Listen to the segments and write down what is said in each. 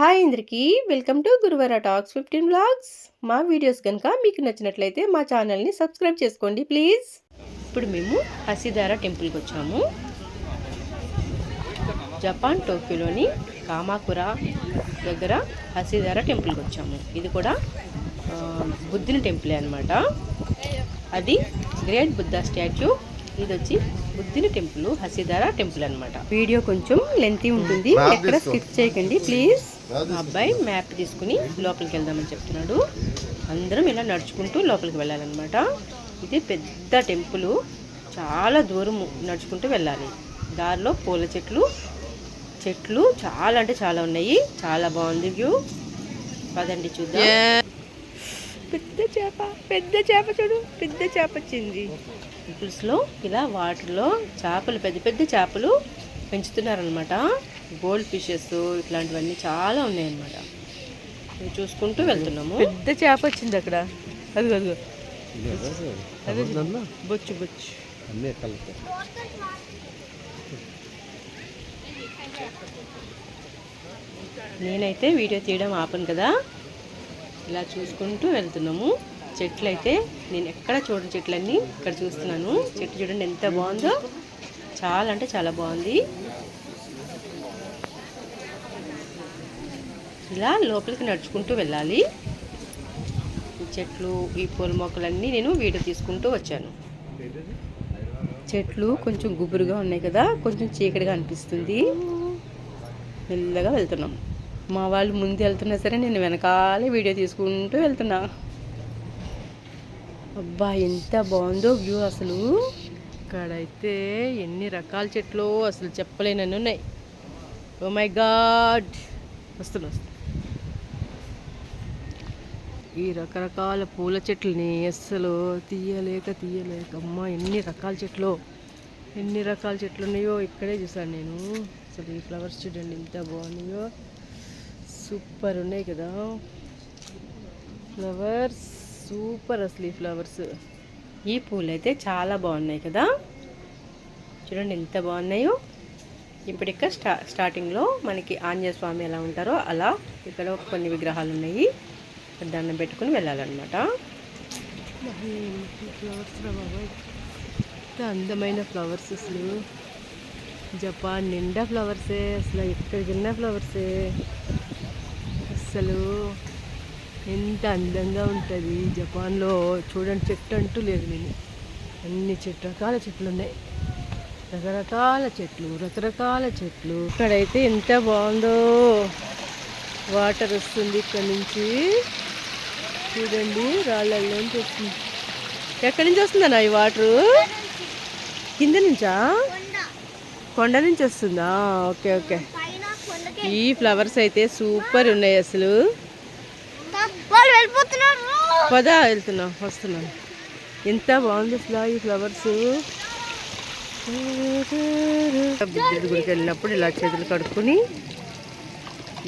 Hi అందరికీ welcome to Guruvara talks fifteen vlogs. మా videos కనుక మీకు నచ్చినట్లయితే మా ఛానల్ని సబ్స్క్రైబ్ చేసుకోండి ప్లీజ్. ఇప్పుడు మేము హసిదారా టెంపుల్కి వచ్చాము. జపాన్ టోక్యోలోని కామాకురా దగ్గర హసిదారా టెంపుల్కి వచ్చాము. ఇది కూడా బుద్ధుని టెంపులే అనమాట అది గ్రేట్ బుద్ధ స్టాచ్యూ. ఇది వచ్చి బుద్ధుని టెంపుల్ హసిదారా టెంపుల్ అన్నమాట. వీడియో కొంచెం లెంతీ ఉంటుంది. ఎక్కడ. స్కిప్ చేయకండి ప్లీజ్. అబ్బాయి మ్యాప్ తీసుకుని లోపలికి వెళ్దామని చెప్తున్నాడు. అందరం ఇలా నడుచుకుంటూ లోపలికి వెళ్ళాలన్నమాట. ఇది పెద్ద టెంపుల్. చాలా దూరం నడుచుకుంటూ వెళ్ళాలి. దారిలో పూల చెట్లు చెట్లు చాలా అంటే చాలా ఉన్నాయి. చాలా బాగుంది వ్యూ. పదండి చూద్దాం. పెద్ద చేప పెద్ద చేప చూడు. పెద్ద చేప వచ్చింది. లో ఇలా వాటర్లో చేపలు పెద్ద పెద్ద చేపలు పెంచుతున్నారనమాట గోల్డ్ ఫిషెస్ ఇట్లాంటివన్నీ చాలా ఉన్నాయన్నమాట. ఇవి చూసుకుంటూ వెళ్తున్నాము. పెద్ద చేప వచ్చింది అక్కడ. అది అదిగో. బొచ్చు బొచ్చు అన్నీ నేనైతే వీడియో తీయడం ఆపను కదా. ఇలా చూసుకుంటూ వెళ్తున్నాము. చెట్లు అయితే నేను ఎక్కడ చూడని చెట్లన్నీ ఇక్కడ చూస్తున్నాను. చెట్టు చూడండి ఎంత బాగుందో. చాలా అంటే చాలా బాగుంది. ఇలా లోపలికి నడుచుకుంటూ వెళ్ళాలి. ఈ చెట్లు ఈ పూల మొక్కలన్నీ నేను వీడియో తీసుకుంటూ వచ్చాను. చెట్లు కొంచెం గుబురుగా ఉన్నాయి కదా కొంచెం చీకటిగా అనిపిస్తుంది. మెల్లగా వెళ్తున్నాం. మా వాళ్ళు ముందు వెళ్తున్నా సరే నేను వెనకాలే వీడియో తీసుకుంటూ వెళ్తున్నా. అబ్బా ఎంత బాగుందో వ్యూ అసలు. ఇక్కడైతే ఎన్ని రకాల చెట్లు అసలు చెప్పలేనన్ని ఉన్నాయి ఓ oh మై గాడ్ వస్తున్నా ఈ రకరకాల పూల చెట్లని అస్సలు తీయలేక తీయలేక అమ్మ ఎన్ని రకాల చెట్లు ఎన్ని రకాల చెట్లు ఉన్నాయో ఇక్కడే చూసాను నేను. అసలు ఈ ఫ్లవర్స్ చూడండి ఎంత బాగున్నాయో. సూపర్ ఉన్నాయి కదా. ఫ్లవర్స్ సూపర్ అసలు ఈ ఫ్లవర్స్. ఈ పూలు అయితే చాలా బాగున్నాయి కదా. చూడండి ఎంత బాగున్నాయో. ఇప్పుడు ఇక్కడ స్టా స్టార్టింగ్లో మనకి ఆంజనేయ స్వామి ఎలా ఉంటారో అలా ఇక్కడ కొన్ని విగ్రహాలు ఉన్నాయి. దండం పెట్టుకుని వెళ్ళాలన్నమాట. ఫ్లవర్స్ రా బాబాయ్ ఎంత అందమైన ఫ్లవర్స్ అసలు. జపాన్ నిండా ఫ్లవర్సే అసలు ఎక్కడికి ఫ్లవర్సే. అసలు ఎంత అందంగా ఉంటుంది. జపాన్లో చూడండి చెట్టు అంటూ లేదు నేను. అన్ని చెట్టు రకాల చెట్లు ఉన్నాయి. రకరకాల చెట్లు రకరకాల చెట్లు. ఇక్కడైతే ఎంత బాగుందో వాటర్ వస్తుంది ఇక్కడ నుంచి. చూడండి రాళ్ళల్లోంచి వస్తుంది ఎక్కడి నుంచి వస్తుందన్నా ఈ వాటరు? కింద నుంచా? కొండ నుంచి వస్తుందా? Okay okay. ఈ ఫ్లవర్స్ అయితే సూపర్ ఉన్నాయి అసలు. పదా వెళ్తున్నాం వస్తున్నాం. ఎంత బాగుంది అసలు ఈ ఫ్లవర్స్. బుద్ధుడి గుడికి వెళ్ళినప్పుడు ఇలా చేతులు కడుక్కొని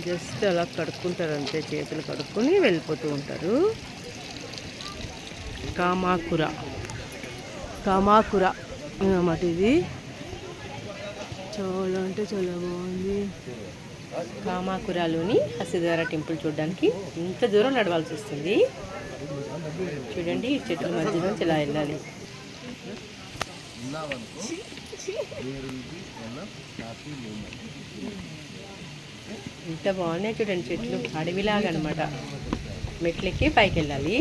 జస్ట్ అలా కడుక్కుంటారు అంతే చేతులు కడుక్కొని వెళ్ళిపోతూ ఉంటారు. కామాకుర. కామాకుర. అన్నమాట ఇది? చాలా అంటే చాలా బాగుంది. కామాకురాలోని హసిదార టెంపుల్ చూడడానికి ఇంత దూరం నడవాల్సి వస్తుంది. చూడండి ఈ చెట్ల మధ్య నుంచి ఇలా వెళ్ళాలి. ఇంత బాగున్నాయి చూడండి చెట్లు. అడవిలాగా అనమాట మెట్లెక్కి పైకి వెళ్ళాలి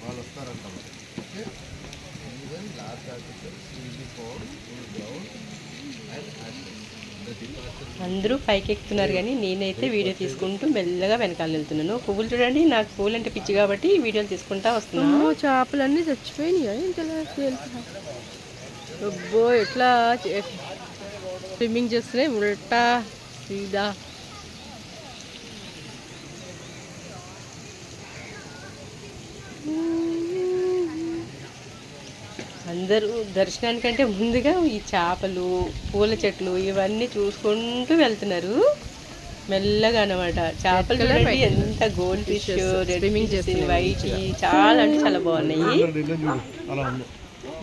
వాళ్ళు వస్తారంట అందరూ పైకి ఎక్కుతున్నారు కానీ నేనైతే వీడియో తీసుకుంటూ మెల్లగా వెనకాల వెళ్తున్నాను పువ్వులు చూడండి నాకు పువ్వులు అంటే పిచ్చి కాబట్టి వీడియోలు తీసుకుంటా వస్తున్నాను చేపలన్నీ చచ్చిపోయినాయి? అబ్బో ఎట్లా స్విమ్మింగ్ చేస్తున్నాయి ఉల్టా సీదా. అందరూ దర్శనానికంటే ముందుగా ఈ చేపలు పూల చెట్లు ఇవన్నీ చూసుకుంటూ వెళ్తున్నారు. మెల్లగా అనమాట చేపలు చూడండి ఎంత గోల్డ్ ఫిష్ స్విమ్మింగ్ చేస్తుంది వైట్ చాలా అంటే చాలా బాగున్నాయి.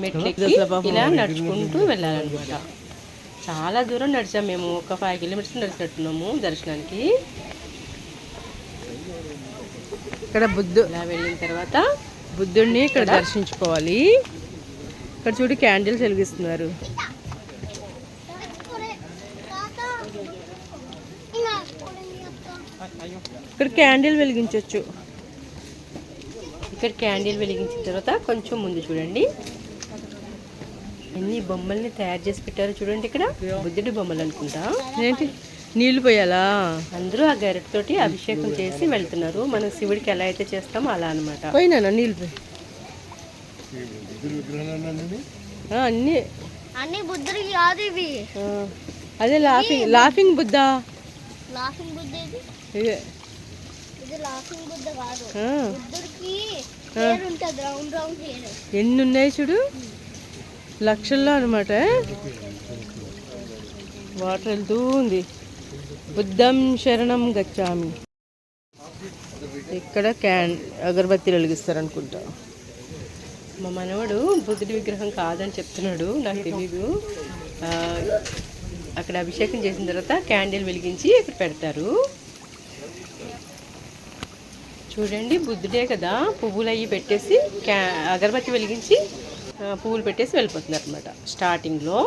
మెట్లెక్కి ఇలా నడుచుకుంటూ వెళ్ళాలన్నమాట. చాలా దూరం నడిచాం మేము ఒక ఫైవ్ కిలోమీటర్స్ నడిచినట్టున్నాము దర్శనానికి. ఇక్కడ బుద్ధు ఇలా వెళ్ళిన తర్వాత బుద్ధుడిని ఇక్కడ దర్శించుకోవాలి. ఇక్కడ చూడు క్యాండిల్స్ వెలిగిస్తున్నారు. ఇక్కడ క్యాండిల్ వెలిగించవచ్చు ఇక్కడ క్యాండిల్ వెలిగించిన తర్వాత కొంచెం ముందు చూడండి. ఎన్ని బొమ్మల్ని తయారు చేసి పెట్టారు చూడండి ఇక్కడ. బుద్ధుడి బొమ్మలు అనుకుంటా. ఏంటి? నీళ్ళు పోయాలా? అందరూ ఆ గరిటతోటి అభిషేకం చేసి వెళ్తున్నారు. మనం శివుడికి ఎలా అయితే చేస్తామో అలా అన్నమాట. పోయినా నీళ్ళు పోయి. అన్నీ. అన్ని కాదు ఇవి. అదే laughing laughing Buddha? Laughing Buddha ఇది? ఇదే. లాఫింగ్ బుద్ధ కాదు. బుద్ధుడికి హెయిర్ ఉంటుంది రౌండ్ రౌండ్ హెయిర్ ఎన్ని ఉన్నాయి చూడు? లక్షల్లో అనమాట వాటర్ వెళ్తూ ఉంది. బుద్ధం శరణం గచ్చామి. ఇక్కడ క్యాన్ అగరబత్తి వెలిగిస్తారు అనుకుంటా మా మనవడు బుద్ధుడి విగ్రహం కాదని చెప్తున్నాడు నాకు తెలీదు. అక్కడ అభిషేకం చేసిన తర్వాత క్యాండిల్ వెలిగించి ఇక్కడ పెడతారు. చూడండి బుద్ధుడే కదా పువ్వులు అవి పెట్టేసి క్యా అగరబత్తి వెలిగించి పువ్వులు పెట్టేసి వెళ్ళిపోతున్నారు అనమాట స్టార్టింగ్లో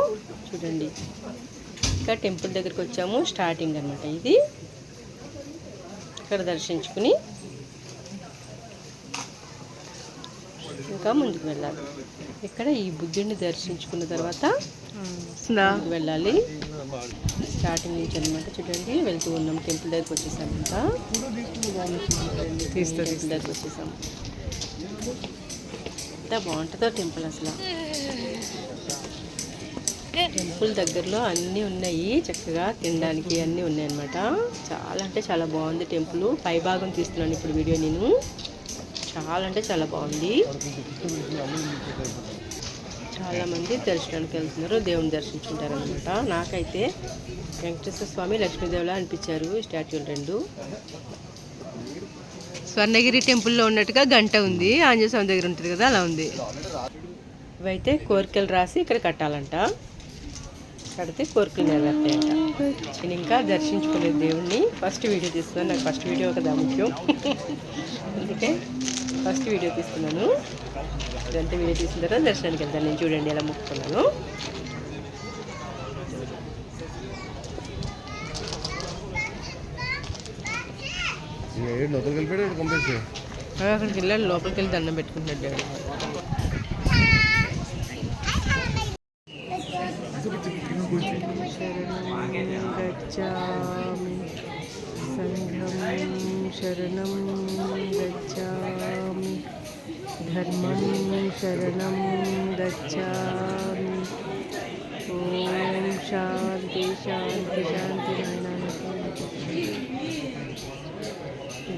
చూడండి. ఇంకా టెంపుల్ దగ్గరికి వచ్చాము స్టార్టింగ్ అనమాట ఇది. ఇక్కడ దర్శించుకుని ఇంకా ముందుకు వెళ్ళాలి. ఇక్కడ ఈ బుద్ధుడిని దర్శించుకున్న తర్వాత ముందుకు వెళ్ళాలి. స్టార్టింగ్ నుంచి అనమాట చూడండి. వెళ్తూ ఉన్నాం. టెంపుల్ దగ్గరికి వచ్చేసాం ఇంకా. టెంపుల్ దగ్గరికి వచ్చేసాం. ఎంత బాగుంటుందో టెంపుల్ అసలు. టెంపుల్ దగ్గరలో అన్నీ ఉన్నాయి. చక్కగా తినడానికి అన్నీ ఉన్నాయి అన్నమాట. చాలా అంటే చాలా బాగుంది టెంపుల్. పై భాగం తీస్తున్నాను ఇప్పుడు వీడియో నేను. చాలా అంటే చాలా బాగుంది. చాలామంది దర్శనానికి వెళ్తున్నారు దేవుని దర్శించుకుంటారు అనమాట నాకైతే వెంకటేశ్వర స్వామి లక్ష్మీదేవిలా అనిపించారు ఈ స్టాచ్యూలు రెండు. స్వర్ణగిరి టెంపుల్లో ఉన్నట్టుగా గంట ఉంది. ఆంజనేయ స్వామి దగ్గర ఉంటుంది కదా అలా ఉంది. ఇవైతే కోరికలు రాసి ఇక్కడ కట్టాలంట. కడితే కోరికలు నెరవేరుతాయంట. నేను ఇంకా దర్శించుకోలేదు దేవుణ్ణి. ఫస్ట్ వీడియో తీస్తున్నాను. నాకు ఫస్ట్ వీడియో కదా ముఖ్యం. అందుకే ఫస్ట్ వీడియో తీస్తున్నాను. ఇదంతా వీడియో తీసిన తర్వాత దర్శనానికి వెళ్తాను. నేను చూడండి ఎలా ఆ, అక్కడికి వెళ్ళాలి లోపలికి వెళ్ళి దండం పెట్టుకుంటున్నాడు. శరణం గచ్చామి సంఘం శరణం గచ్చామి ధర్మం శరణం గచ్చామి ఓం శాంతి శాంతి శాంతి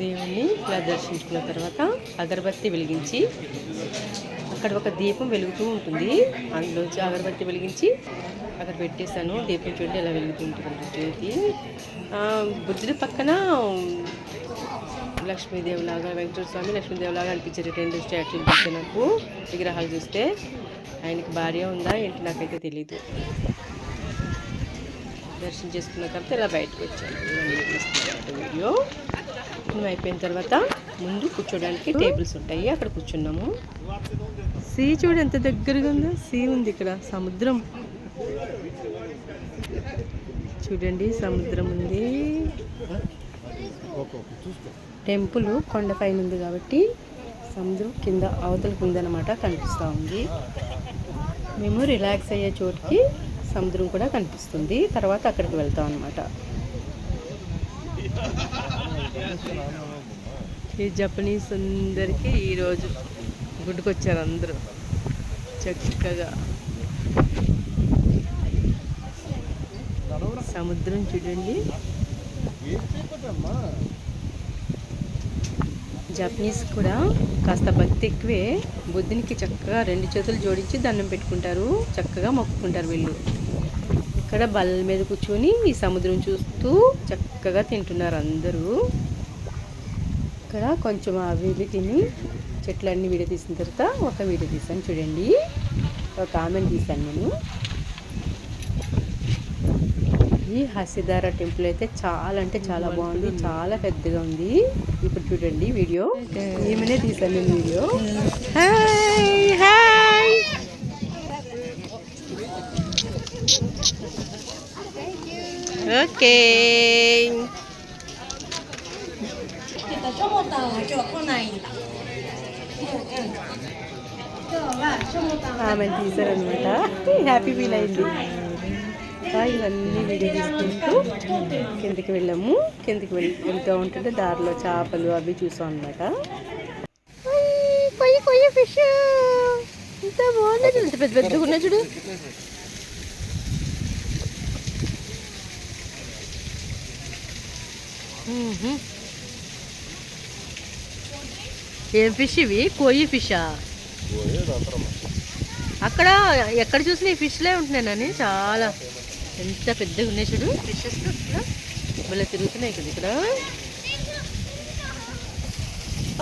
దేవుణ్ణి ఇలా దర్శించుకున్న తర్వాత అగరబత్తి వెలిగించి అక్కడ ఒక దీపం వెలుగుతూ ఉంటుంది అందులోంచి అగరబత్తి వెలిగించి అక్కడ పెట్టేశాను. దీపం చూడండి అలా వెలుగుతూ జ్యోతి బుద్ధుడి పక్కన లక్ష్మీదేవిలాగా వెంకటేశ్వర స్వామి లక్ష్మీదేవిలాగా అనిపించారు రెండు స్టాచ్యూలు చూస్తే నాకు విగ్రహాలు చూస్తే ఆయనకి భార్య ఉందా ఏంటి నాకైతే తెలియదు దర్శనం చేసుకున్న తర్వాత ఇలా బయటకు వచ్చాను. వీడియో అయిపోయిన తర్వాత ముందు కూర్చోడానికి టేబుల్స్ ఉంటాయి. అక్కడ కూర్చున్నాము. సీ చూడు ఎంత దగ్గరగా ఉందో. సీ ఉంది ఇక్కడ. సముద్రం. చూడండి సముద్రం ఉంది. టెంపుల్ కొండపైన ఉంది కాబట్టి సముద్రం కింద అవతలకు ఉందన్నమాట కనిపిస్తూ ఉంది. మేము రిలాక్స్ అయ్యే చోటుకి సముద్రం కూడా కనిపిస్తుంది. తర్వాత అక్కడికి వెళ్తాం అనమాట ఈ జపనీస్ అందరికీ ఈరోజు గుడ్డుకొచ్చారు అందరూ. చక్కగా. సముద్రం చూడండి. జపనీస్ కూడా కాస్త భక్తి ఎక్కువే. బుద్ధునికి చక్కగా రెండు చేతులు జోడించి దండం పెట్టుకుంటారు. చక్కగా మొక్కుకుంటారు వీళ్ళు. ఇక్కడ బల్ల మీద కూర్చొని ఈ సముద్రం చూస్తూ చక్కగా తింటున్నారు అందరూ. ఇక్కడ కొంచెం అవి తిని చెట్లన్నీ వీడియో తీసిన తర్వాత ఒక వీడియో తీసాను చూడండి. ఒక కామెంట్ తీశాను నేను. ఈ హసిదార టెంపుల్ అయితే చాలా అంటే చాలా బాగుంది చాలా పెద్దగా ఉంది. ఇప్పుడు చూడండి వీడియో. ఏమనే తీసాను వీడియో. హాయ్ హాయ్ ఓకే ఆమె తీసారనమాట హ్యాపీ ఫీల్ అయింది ఇంకా ఇవన్నీ వీడియో తీసుకుంటూ కిందకి వెళ్ళాము. కిందకి వెళ్ళి వెళ్తూ ఉంటుంటే దారిలో చేపలు అవి చూసాం అనమాట కొయ్యి కొయ్యి ఫిష్ ఇంత బాగుంది ఇంత పెద్ద పెద్దగా ఉన్నాయి చూడు. ఏం ఫిష్ ఇవి? కొయ్యి ఫిషా అక్కడ ఎక్కడ చూసినా ఈ ఫిష్లే ఉంటున్నానని చాలా. ఎంత పెద్దగా ఉన్నాయి చూడు. ఫిషెస్ మళ్ళీ తిరుగుతున్నాయి కదా ఇక్కడ.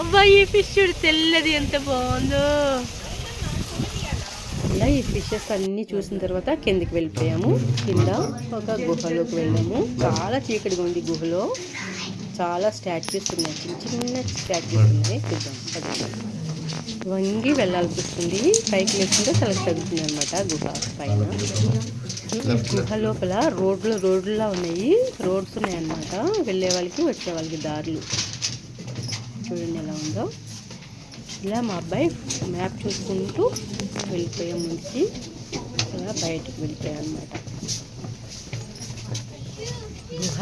అబ్బా ఈ ఫిష్ చూడు తెల్లది ఎంత బాగుందో. ఇలా ఈ ఫిషెస్ అన్నీ చూసిన తర్వాత కిందకి వెళ్ళిపోయాము. కింద ఒక గుహలోకి వెళ్ళాము. చాలా చీకటిగా ఉంది గుహలో. చాలా స్టాచ్యూస్ ఉన్నాయి. చిన్న చిన్న స్టాచ్యూస్ ఉన్నాయి. చూద్దాం. వంగి వెళ్ళాల్సి వస్తుంది పైకి లేకుంటే తలకు తగ్గుతుంది అనమాట గుహ పైన. గుహ లోపల రోడ్లు రోడ్లులా ఉన్నాయి. రోడ్స్ ఉన్నాయి అనమాట వెళ్ళే వాళ్ళకి వచ్చే వాళ్ళకి దారులు. చూడండి ఎలా ఉందో. ఇలా మా అబ్బాయి మ్యాప్ చూసుకుంటూ వెళ్ళిపోయాం నుంచి ఇలా బయటికి వెళ్ళిపోయాం అనమాట గుహ.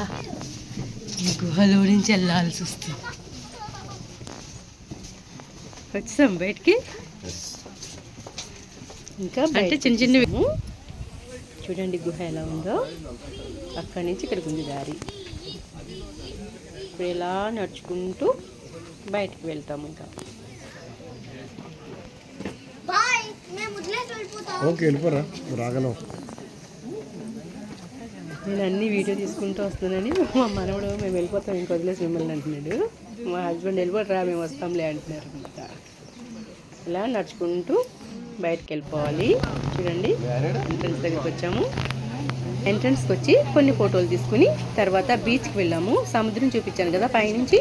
ఈ గుహలో నుంచి వెళ్ళాల్సి వస్తుంది. వచ్చాం బయటికి. ఇంకా అంటే చిన్న చిన్నవి చూడండి గుహ ఎలా ఉందో. అక్కడి నుంచి ఇక్కడికి ఉంది దారి. ఇప్పుడు ఇలా నడుచుకుంటూ బయటికి వెళ్తాము ఇంకా. ఓకే వెళ్ళిపోరా. రాగలం నేను అన్ని వీడియో తీసుకుంటూ వస్తున్నానని మా మనవడు మేము వెళ్ళిపోతాం ఇంక వదిలేసి మిమ్మల్ని అంటున్నాడు. మా హస్బెండ్ వెళ్ళిపోతారా మేము వస్తాంలే అంటున్నారు అనమాట. ఇలా నడుచుకుంటూ బయటకు వెళ్ళిపోవాలి చూడండి ఎంట్రన్స్ దగ్గరికి వచ్చాము. ఎంట్రన్స్కి వచ్చి కొన్ని ఫోటోలు తీసుకుని తర్వాత బీచ్కి వెళ్ళాము. సముద్రం చూపించాను కదా పైనుంచి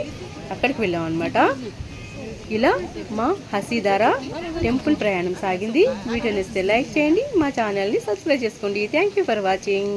అక్కడికి వెళ్ళాము అనమాట ఇలా మా హసీదారా టెంపుల్ ప్రయాణం సాగింది. వీడియో నచ్చితే లైక్ చేయండి మా ఛానల్ని సబ్స్క్రైబ్ చేసుకోండి. Thank you for watching